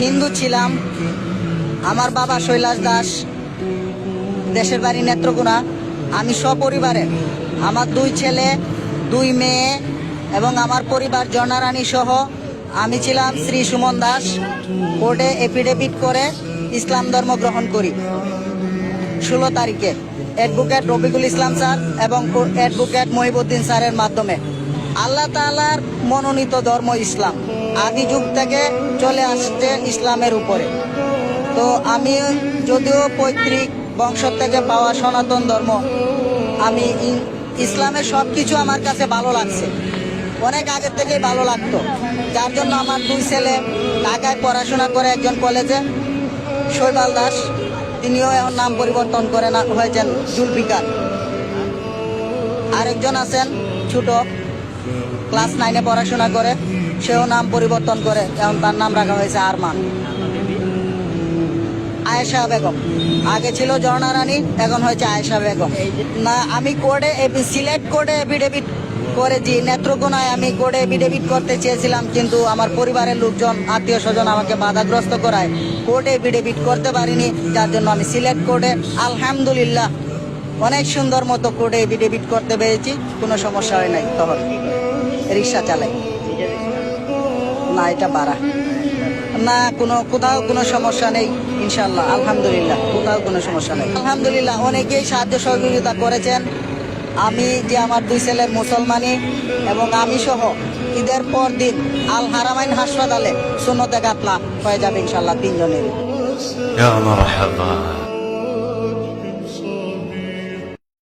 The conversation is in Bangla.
হিন্দু ছিলাম। আমার বাবা শৈলাস দাস, দেশের বাড়ি নেত্রকোনা। আমি সপরিবারে আমার দুই ছেলে, দুই মেয়ে এবং আমার পরিবার জনারানী সহ আমি ছিলাম শ্রী সুমন দাস। কোর্টে এফিডেভিট করে ইসলাম ধর্ম গ্রহণ করি। ষোলো তারিখে অ্যাডভোকেট রফিকুল ইসলাম স্যার এবং অ্যাডভোকেট মহিবুদ্দিন স্যারের মাধ্যমে। আল্লাহ তাআলার মনোনীত ধর্ম ইসলাম। আদি যুগ থেকে চলে আসছে ইসলামের উপরে। তো আমি যদিও পৈতৃক বংশ থেকে পাওয়া সনাতন ধর্ম, আমি ইসলামের সব কিছু আমার কাছে ভালো লাগছে। অনেক আগের থেকেই ভালো লাগতো। যার জন্য আমার দুই ছেলে ঢাকায় পড়াশোনা করে একজন কলেজে, শৈবাল দাস, তিনিও এখন নাম পরিবর্তন করে না, হয়েছেন জুলফিকার। আরেকজন আছেন ছোট ক্লাস নাইনে পড়াশোনা করে, সেও নাম পরিবর্তন করে। এখন তার নাম রাখা হয়েছে আরমান। আয়েশা বেগম। আগে ছিল ঝর্ণা রানী, এখন হয়েছে আয়েশা বেগম। না, আমি কোর্টে সিলেক্ট কোর্টে এফিডেভিট করেছি। নেত্রকোনায় আমি কোর্টে এফিডেভিট করতে চেয়েছিলাম, কিন্তু আমার পরিবারের লোকজন, আত্মীয় স্বজন আমাকে বাধাগ্রস্ত করায়। কোর্টে এফিডেভিট করতে পারিনি, যার জন্য আমি সিলেক্ট কোর্টে আলহামদুলিল্লাহ, অনেক সুন্দর মতো কোর্টে এফিডেভিট করতে পেরেছি। কোনো সমস্যা হয় নাই, তখন। রিক্সা চালাই। না, এটা বাড়া। না, কোনো, কোথাও কোনো সমস্যা নেই ইনশাল্লাহ আলহামদুলিল্লাহ, কোথাও কোনো সমস্যা নেই। আলহামদুলিল্লাহ, অনেকেই সাহায্য সহযোগিতা করেছেন। আমি যে আমার দুই ছেলে মুসলমানি এবং আমি সহ ঈদের পর দিন আল হারামাইন হাসপাতালে শূন্যতে গাতলা হয়ে যাবে ইনশাল্লাহ তিনজনের।